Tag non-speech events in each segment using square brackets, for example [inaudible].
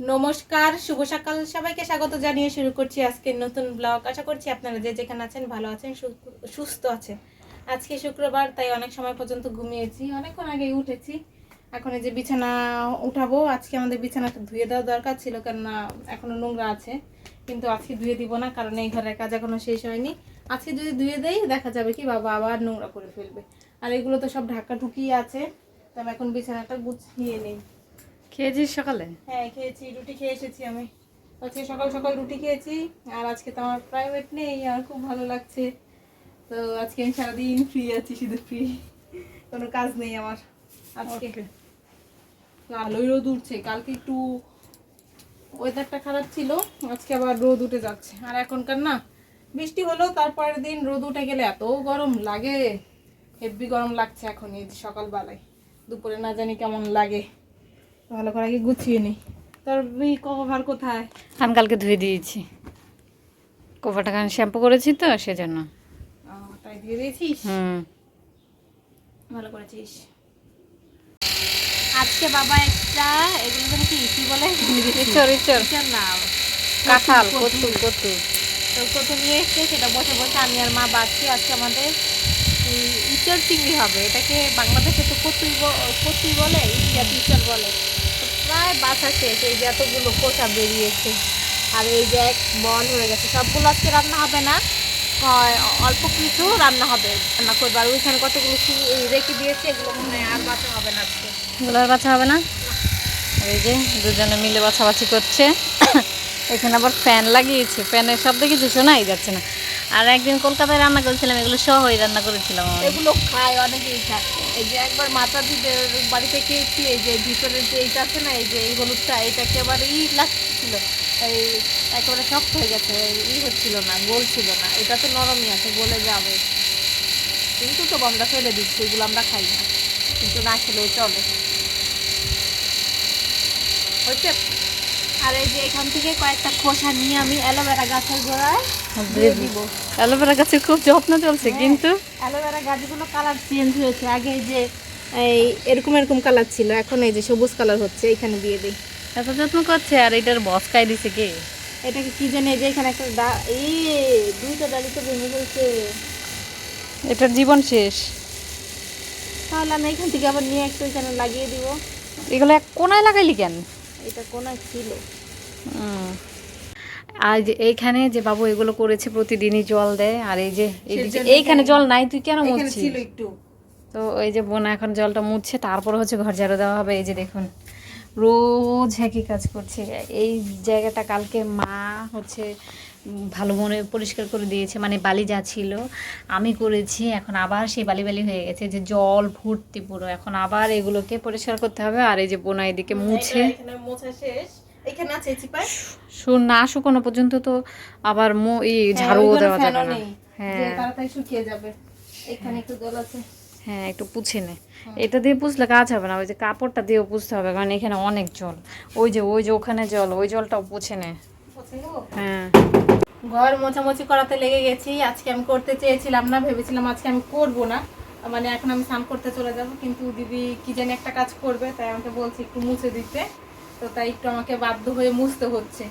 নমস্কার, শুভ সকাল। সবাইকে স্বাগত জানিয়ে শুরু করছি আজকের নতুন ব্লগ। আশা করছি আপনারা যে যেখানে আছেন ভালো আছেন সুস্থ আছেন। আজকে শুক্রবার, তাই অনেক সময় পর্যন্ত ঘুমিয়েছি। অনেকক্ষণ আগে উঠেছি। এখন এই যে বিছানা উঠাবো, আজকে আমাদের বিছানাটা ধুয়ে দেওয়া দরকার ছিল, কেননা এখনও নোংরা আছে। কিন্তু আজকে ধুয়ে দিব না, কারণ এই ঘরের কাজ এখনও শেষ হয়নি। আজকে যদি ধুয়ে দেই, দেখা যাবে কি বাবা আবার নোংরা করে ফেলবে। আর এগুলো তো সব ঢাকা ঢুকিয়ে আছে তবে এখন বিছানাটা গুছিয়ে নেই। খেয়েছিস সকালে? হ্যাঁ খেয়েছি রুটি খেয়ে এসেছি আমি। আজকে সকাল সকাল রুটি খেয়েছি আর আজকে তো আমার প্রাইভেট নেই আর খুব ভালো লাগছে। তো আজকে আমি সারাদিন ফ্রি আছি শুধু ফ্রি কোনো কাজ নেই আমার আজকে। ভালোই রোদ উঠছে কালকে একটু ওয়েদারটা খারাপ ছিল আজকে আবার রোদ উঠে যাচ্ছে। আর এখনকার না বৃষ্টি হলো তারপরের দিন রোদ উঠে গেলে এত গরম লাগে। হেভি গরম লাগছে এখন এই সকালবেলায়। দুপুরে না জানি কেমন লাগে। ভালো করে আগে গুছিয়ে নিই। তোর কভার কোথায়? আমি কালকে ধুয়ে দিয়েছি। কোপাটা কারণ শ্যাম্পু করেছি তো সেজন্য। তাই দিয়ে দিয়েছিস? হুম। ভালো করেছিস। আজকে বাবা একটা এগুলো কি কি বলে? ইচর না। কাঁঠাল কচু, কচু কচু। তো কত নিয়ে এসছে সেটা বসে বসে আমি আর মা বাড়ছি আজকে আমাদের ইচর চিংড়ি হবে। এটাকে বাংলাদেশে তো কতুই ব- কতুই বলে ইন্ডিয়াতে ইচর বলে। প্রায় বাসা শেষ, এই যে এতগুলো কোচা বেরিয়েছে। আর এই যে এক বল হয়ে গেছে সবগুলো আজকে রান্না হবে না। অল্প কিছু রান্না হবে, রান্না করব। আর ওইখানে কতগুলো রেখে দিয়েছে, এগুলো মনে আর বাসা হবে না আজকে। এগুলো আর বাছা হবে না? এই যে দুজনে মিলে বাছাবাছি করছে। [coughs] এখানে আবার ফ্যান লাগিয়েছে। ফ্যানের শব্দ কিছু শোনাই যাচ্ছে না। আর একদিন কলকাতায় রান্না করেছিলাম, এগুলো সহই রান্না করেছিলাম এগুলো খায় অনেকেই খায়। এই যে একবার মাতা দিদের বাড়িতে খেয়েছি, এই যে ভিতরে যে এইটা আছে না, এই যে এই হলুদটা এটা একেবারে ই লাগছিল। এই একেবারে শক্ত হয়ে গেছে ই হচ্ছিল না, গোল ছিল না। এটা তো নরমই আছে, গলে যাবে। কিন্তু তো আমরা ফেলে দিচ্ছি, এগুলো আমরা খাই না। কিন্তু না খেলেও চলে। হচ্ছে আর এই যে এখান থেকে কয়েকটা খোসা নিয়ে আমি অ্যালোভেরা গাছের গোড়ায় দিয়ে দিব। অ্যালোভেরা গাছের খুব যত্ন চলছে হ্যাঁ। কিন্তু। অ্যালোভেরা গাছগুলো কালার চেঞ্জ হয়েছে। আগে এই যে এই এরকম এরকম কালার ছিল এখন এই যে সবুজ কালার হচ্ছে এখানে দিয়ে দিই। এত যত্ন করছে আর এটার বসকাই দিছে কে? এটাকে কি জানে যে এখানে একটা ডা এই দুইটা ডালি তো ভেঙে ফেলছে এটার জীবন শেষ। তাহলে আমি এখান থেকে আবার নিয়ে একটু এখানে লাগিয়ে দিব। এগুলো এক কোনায় লাগাইলি কেন? এটা কোনায় ছিল। আর যে এইখানে যে বাবু এগুলো করেছে প্রতিদিনই জল দেয় আর এই যে এইখানে জল নাই তুই কেন মুছছিস? একটু। তো এই যে বোনা এখন জলটা মুছছে তারপরে হচ্ছে ঘর ঝাড়ু দেওয়া হবে এই যে দেখুন। রোজ একই কাজ করছে। এই জায়গাটা কালকে মা হচ্ছে ভালো মনে পরিষ্কার করে দিয়েছে মানে বালি যা ছিল আমি করেছি এখন আবার সেই বালি বালি হয়ে গেছে যে জল ভর্তি পুরো। এখন আবার এগুলোকে পরিষ্কার করতে হবে আর এই যে বোনা এদিকে মুছে শেষ। এখানে আছে চিপায়? শু না শুকানো পর্যন্ত তো আবার মো ই ঝাড়ু দেওয়া যাবে না। হ্যাঁ। তাড়াতাড়ি শুকিয়ে যাবে। এখানে একটু জল আছে। হ্যাঁ একটু পুছে নে। এটা দিয়ে পুছলে কাজ হবে না ওই যে কাপড়টা দিয়েও পুছতে হবে কারণ এখানে অনেক জল। ওই যে ওই যে ওখানে জল ওই জলটাও পুছে নে। হ্যাঁ। ঘর মোছামুছি করাতে লেগে গেছি আজকে আমি করতে চেয়েছিলাম না ভেবেছিলাম আজকে আমি করব না। মানে এখন আমি স্নান করতে চলে যাব কিন্তু দিদি কি জানি একটা কাজ করবে তাই আমাকে বলছে একটু মুছে দিতে। তো তাই একটু আমাকে বাধ্য হয়ে মুছতে হচ্ছে।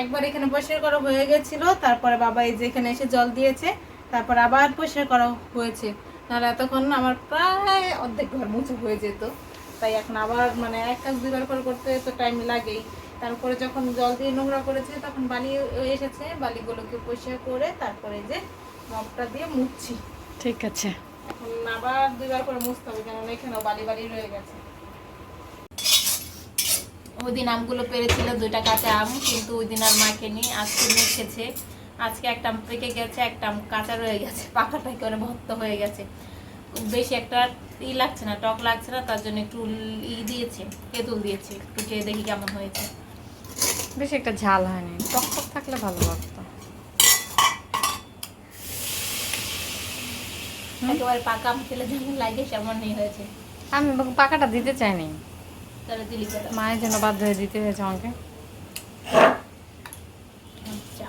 একবার এখানে পরিষ্কার করা হয়ে গেছিল তারপরে বাবা এই যে এখানে এসে জল দিয়েছে তারপর আবার পরিষ্কার করা হয়েছে। তাহলে এতক্ষণ আমার প্রায় অর্ধেক ঘর মুছে হয়ে যেত। তাই এখন আবার মানে এক কাজ দুইবার করে করতে তো টাইম লাগেই। তারপরে যখন জল দিয়ে নোংরা করেছে তখন বালি এসেছে বালিগুলোকে পরিষ্কার করে তারপরে যে মপটা দিয়ে মুছছি। ঠিক আছে। এখন আবার দুইবার করে মুছতে হবে কেননা এখানেও বালি বালি রয়ে গেছে। ওই দিন আমগুলো পেরেছিল দুইটা কাঁচা আম কিন্তু ওই দিন আর মাকে নি আজকে মেখেছে আজকে একটা আম পেকে গেছে একটা আম কাঁচা রয়ে গেছে পাকাটা করে ভক্ত হয়ে গেছে। বেশি একটা ই লাগছে না টক লাগছে না তার জন্য একটু ই দিয়েছে তেঁতুল দিয়েছে একটু খেয়ে দেখি কেমন হয়েছে। বেশি একটা ঝাল হয়নি টক টক থাকলে ভালো লাগতো। একেবারে পাকা আম খেলে যেমন লাগে সেমনই হয়েছে। আমি পাকাটা দিতে চাইনি। মায়ের জন্য বাধ্য হয়ে দিতে হয়েছে আমাকে। আচ্ছা।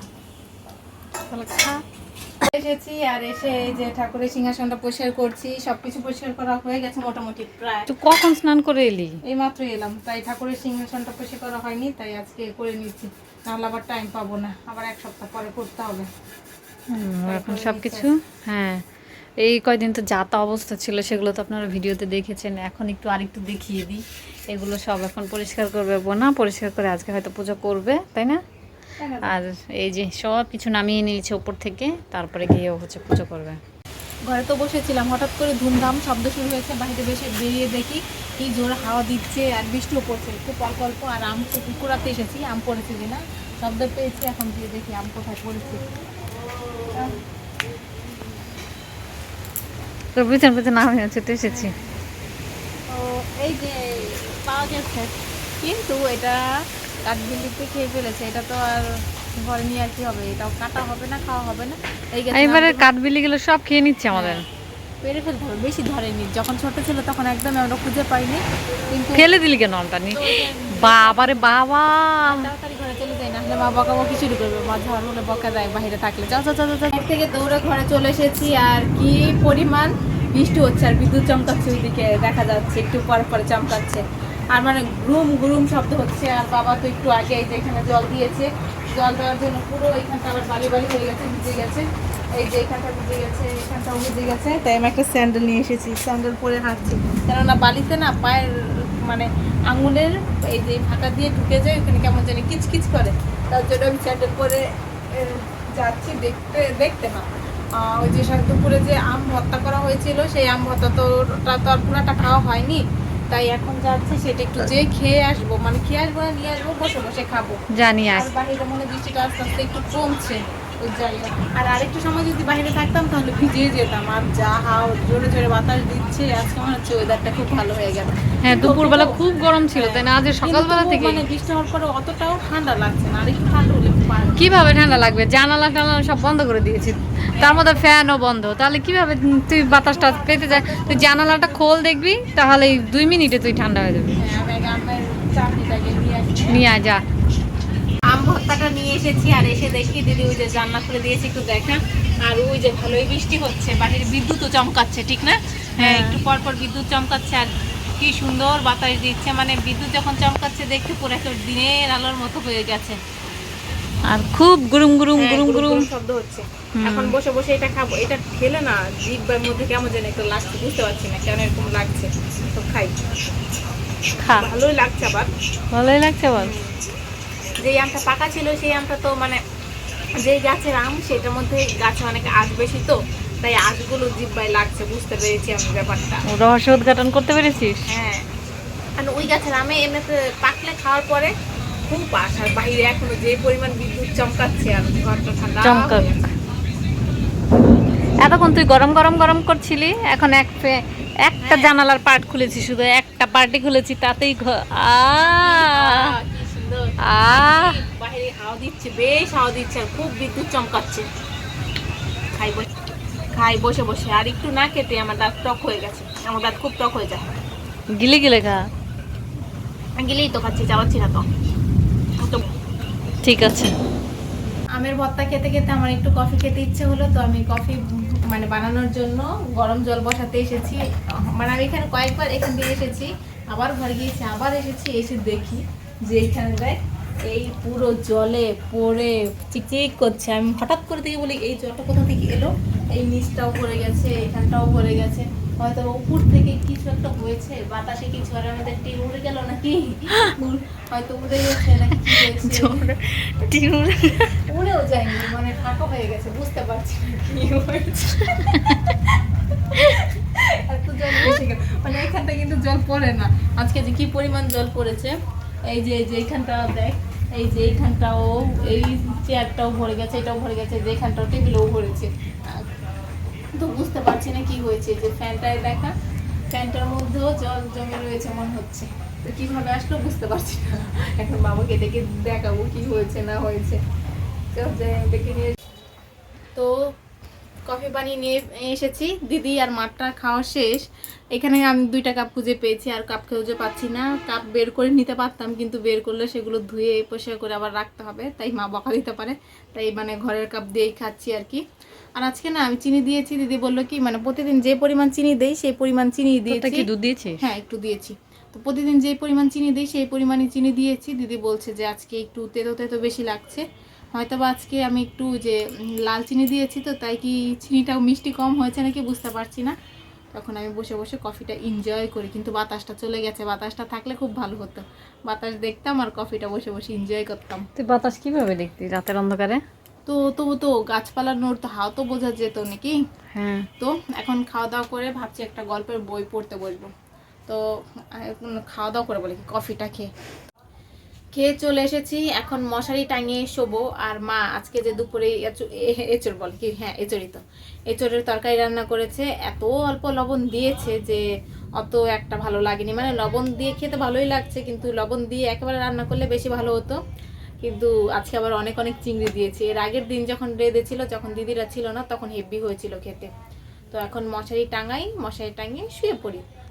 এসেছি আর এসে যে ঠাকুরের সিংহাসনটা পরিষ্কার করছি সবকিছু পরিষ্কার করা হয়ে গেছে মোটামুটি প্রায়। তুই কখন স্নান করে এলি? এই মাত্র এলাম তাই ঠাকুরের সিংহাসনটা পরিষ্কার করা হয়নি তাই আজকে করে নিচ্ছি। নাহলে আবার টাইম পাবো না আবার এক সপ্তাহ পরে করতে হবে। এখন করে সব কিছু হ্যাঁ। এই কয়দিন তো যাতা অবস্থা ছিল, সেগুলো তো আপনারা ভিডিওতে দেখেছেন। এখন একটু আরেকটু দেখিয়ে দিই। এগুলো সব এখন পরিষ্কার করবে বোনা পরিষ্কার করে আজকে হয়তো পুজো করবে, তাই না? আর এই যে সব কিছু নামিয়ে নিয়েছে ওপর থেকে, তারপরে গিয়ে হচ্ছে পুজো করবে। ঘরে তো বসেছিলাম, হঠাৎ করে ধুমধাম, শব্দ শুরু হয়েছে বাইরে বেশি বেরিয়ে দেখি কি জোরে হাওয়া দিচ্ছে, আর বৃষ্টিও পড়ছে। খুব অল্প অল্প, আর আম তো কুড়াতে এসেছি, আম পড়েছে কিনা, শব্দ পেয়েছি, এখন গিয়ে দেখি আম কোথায় পড়েছে। তোর পিছন পিছন আমি ছুটে এসেছি। তো এই যে পাওয়া গেছে। কিন্তু এটা কাঠবিল্লিতে খেয়ে ফেলেছে এটা তো আর ঘরে নিয়ে আর কি হবে? এটাও কাটা হবে না খাওয়া হবে না। এই গেছে এবারে আমগুলো- কাঠবিলি গুলো সব খেয়ে নিচ্ছে আমাদের। পেরে ফেলতে হবে বেশি ধরেনি। যখন ছোট ছিল তখন একদম আমরা খুঁজে পাইনি কিন্তু ফেলে দিলি কেন আমটা নি বাবারে বাবা! তাড়াতাড়ি ঘরে চলে যাই না হলে মা বকা বকি শুরু করবে। মা ঝড় হলে বকা দেয় বাইরে থাকলে। যাও যাও যাও, যাও থেকে দৌড়ে ঘরে চলে এসেছি আর কি পরিমাণ বৃষ্টি হচ্ছে আর বিদ্যুৎ চমকাচ্ছে ওইদিকে দেখা যাচ্ছে একটু পরে পরে চমকাচ্ছে। আর মানে গ্রুম গ্রুম শব্দ হচ্ছে আর বাবা তো একটু আগে এই যে এখানে জল দিয়েছে জল দেওয়ার জন্য পুরো এখানটা আবার বালি বালি হয়ে গেছে ভিজে গেছে। এই যে এখানটা ভিজে গেছে এখানটাও ভিজে গেছে। তাই আমি একটা স্যান্ডেল নিয়ে এসেছি স্যান্ডেল পরে হাঁটছি। কেননা বালিতে না পায়ের মানে আঙুলের এই যে ফাঁকা দিয়ে ঢুকে যায় ওখানে কেমন জানি কিচকিচ করে। তার জন্য আমি স্যান্ডেল পরে যাচ্ছি দেখতে দেখতে না। ওই যে দুপুরে যে আম ভর্তা করা হয়েছিল সেই আম ভর্তা তো ওটা তো আর পুরাটা খাওয়া হয়নি। তাই এখন যাচ্ছি সেটা একটু যে খেয়ে আসব মানে খেয়ে আসব নিয়ে আসব বসে বসে খাব। জানি আর বাইরে মনে বৃষ্টিটা আস্তে আস্তে একটু কমছে। ওই যাই হোক। আর আরেকটু সময় যদি বাইরে থাকতাম তাহলে ভিজিয়ে যেতাম। আর যা হাও জোরে জোরে বাতাস দিচ্ছে আজকে মনে হচ্ছে ওয়েদারটা খুব ভালো হয়ে গেল। হ্যাঁ দুপুরবেলা খুব গরম ছিল তাই না? আজ সকালবেলা থেকে মানে বৃষ্টি হওয়ার পরে অতটাও ঠান্ডা লাগছে না। আর একটু ঠান্ডা হলে কীভাবে ঠান্ডা লাগবে? জানালা টানালা সব বন্ধ করে দিয়েছি। তার মধ্যে ফ্যানও বন্ধ। তাহলে কীভাবে তুই বাতাসটা পেতে যায় তুই জানালাটা খোল দেখবি তাহলে দুই মিনিটে তুই ঠান্ডা হয়ে যাবি। হ্যাঁ নিয়ে যা। আম ভর্তাটা নিয়ে এসেছি আর এসে দেখি দিদি ওই যে জান্নাত করে দিয়েছি একটু দেখা আর ওই যে ভালোই বৃষ্টি হচ্ছে বাইরে বিদ্যুৎও চমকাচ্ছে ঠিক না? হ্যাঁ হ্যাঁ। একটু পর পর বিদ্যুৎ চমকাচ্ছে আর কি সুন্দর বাতাস দিচ্ছে। মানে বিদ্যুৎ যখন চমকাচ্ছে দেখতে পুরো একটা দিনের আলোর মতো হয়ে গেছে। আর খুব গুরুম গুরুম হ্যাঁ, গুরুম গুরুম গুরুম। শব্দ হচ্ছে। এখন বসে বসে এটা খাব। এটা খেলে না জিভের মধ্যে কেমন যেন একটু লাগছে বুঝতে পারছি না কেন এরকম লাগছে। তো খাই। খা। ভালোই লাগছে আবার। ভালোই লাগছে বল যে আমটা পাকা ছিল সেই আমটা তো মানে যে গাছের আম সেটার মধ্যে গাছে অনেক আঁশ বেশি তো তাই আঁশগুলো জিব্বায় লাগছে বুঝতে পেরেছি আমি ব্যাপারটা। রহস্য উদ্ঘাটন করতে পেরেছিস? হ্যাঁ। আর ওই গাছের আমে এমনিতে পাকলে খাওয়ার পরে খুব আশ আর বাইরে এখনও যে পরিমাণ বিদ্যুৎ চমকাচ্ছে আর ঘরটা ঠান্ডা। চমকাক। এতক্ষণ তুই গরম গরম গরম করছিলি এখন এক একটা জানালার পার্ট খুলেছি শুধু একটা পার্টি খুলেছি তাতেই ঘ- আহ। বাইরে হাওয়া দিচ্ছে বেশ হাওয়া দিচ্ছে আর খুব বিদ্যুৎ চমকাচ্ছে। খাই বসে খাই বসে বসে। আর একটু না খেতে আমার দাঁত টক হয়ে গেছে। আমার দাঁত খুব টক হয়ে যায়। গিলে গিলে খা। গেলেই তো খাচ্ছি চাওয়াচ্ছি না তো। ঠিক আছে। আমের ভর্তা খেতে খেতে আমার একটু কফি খেতে ইচ্ছে হলো তো আমি কফি মানে বানানোর জন্য গরম জল বসাতে এসেছি। মানে আমি এখানে কয়েকবার এখান দিয়ে এসেছি আবার ঘরে গিয়েছি আবার এসেছি এসে দেখি। যে এখানটায় এই পুরো জলে পড়ে চিকচিক করছে। আমি হঠাৎ করে দেখে বলি এই জলটা কোথা থেকে এলো? এই নিচটাও পড়ে গেছে এখানটাও পড়ে গেছে। হয়তো উপর থেকে কিছু একটা হয়েছে বাতাসে কিছু আর আমাদের টিম উড়ে গেল নাকি? হয়তো উড়ে গেছে নাকি কি হয়েছে? উড়েও যায়নি মানে ফাঁকা হয়ে গেছে বুঝতে পারছি না কি হয়েছে। এত জল মানে এখানটা কিন্তু জল পড়ে না। আজকে যে কি পরিমাণ জল পড়েছে এই যে এই যে এইখানটা দেখ, এই যে এইখানটাও, এই চেয়ারটাও ভরে গেছে, এটাও ভরে গেছে, যে এখানটাও টেবিলেও ভরেছে। তো বুঝতে পারছি না কি হয়েছে যে ফ্যানটায় দেখা, ফ্যানটার মধ্যেও জল জমে রয়েছে মনে হচ্ছে। তো কীভাবে আসলো বুঝতে পারছি না। এখন বাবাকে ডেকে দেখাবো কি হয়েছে, না হয়েছে। তো ডেকে নিয়ে তো কফি বানিয়ে নিয়ে এসেছি। দিদি আর মাঠটা খাওয়া শেষ। এখানে আমি দুইটা কাপ খুঁজে পেয়েছি আর কাপ খুঁজে পাচ্ছি না। কাপ বের করে নিতে পারতাম কিন্তু বের করলে সেগুলো ধুয়ে পরিষ্কার করে আবার রাখতে হবে। তাই মা বকা দিতে পারে। তাই মানে ঘরের কাপ দিয়েই খাচ্ছি আর কি। আর আজকে না আমি চিনি দিয়েছি। দিদি বলল কি মানে প্রতিদিন যে পরিমাণ চিনি দেই সেই পরিমাণ চিনি দিয়েছি। দুধ দিয়েছিস? হ্যাঁ একটু দিয়েছি। তো প্রতিদিন যে পরিমাণ চিনি দিই সেই পরিমাণে চিনি দিয়েছি। দিদি বলছে যে আজকে একটু তেতো তেতো বেশি লাগছে। হয়তো বা আজকে আমি একটু যে লাল চিনি দিয়েছি তো তাই কি চিনিটাও মিষ্টি কম হয়েছে নাকি বুঝতে পারছি না। তখন আমি বসে বসে কফিটা এনজয় করি কিন্তু বাতাসটা চলে গেছে। বাতাসটা থাকলে খুব ভালো হতো। বাতাস দেখতাম আর কফিটা বসে বসে এনজয় করতাম। তুই বাতাস কীভাবে দেখতি রাতের অন্ধকারে? তো তবু তো গাছপালা নোর তো হাও তো বোঝা যেত নাকি? হ্যাঁ। তো এখন খাওয়া দাওয়া করে ভাবছি একটা গল্পের বই পড়তে বসবো। তো খাওয়া দাওয়া করে বলি কি, কফিটা খেয়ে। খেয়ে চলে এসেছি। এখন মশারি টাঙিয়ে শোবো। আর মা আজকে যে দুপুরে এঁচড় বল কি? হ্যাঁ এঁচড়ই তো। এঁচড়ের তরকারি রান্না করেছে। এত অল্প লবণ দিয়েছে যে অত একটা ভালো লাগেনি। মানে লবণ দিয়ে খেতে ভালোই লাগছে, কিন্তু লবণ দিয়ে একেবারে রান্না করলে বেশি ভালো হতো। কিন্তু আজকে আবার অনেক অনেক চিংড়ি দিয়েছে। এর আগের দিন যখন রেঁধে ছিল, যখন দিদিরা ছিল না, তখন হেভি হয়েছিল খেতে। তো এখন মশারি টাঙাই, মশারি টাঙিয়ে শুয়ে পড়ি।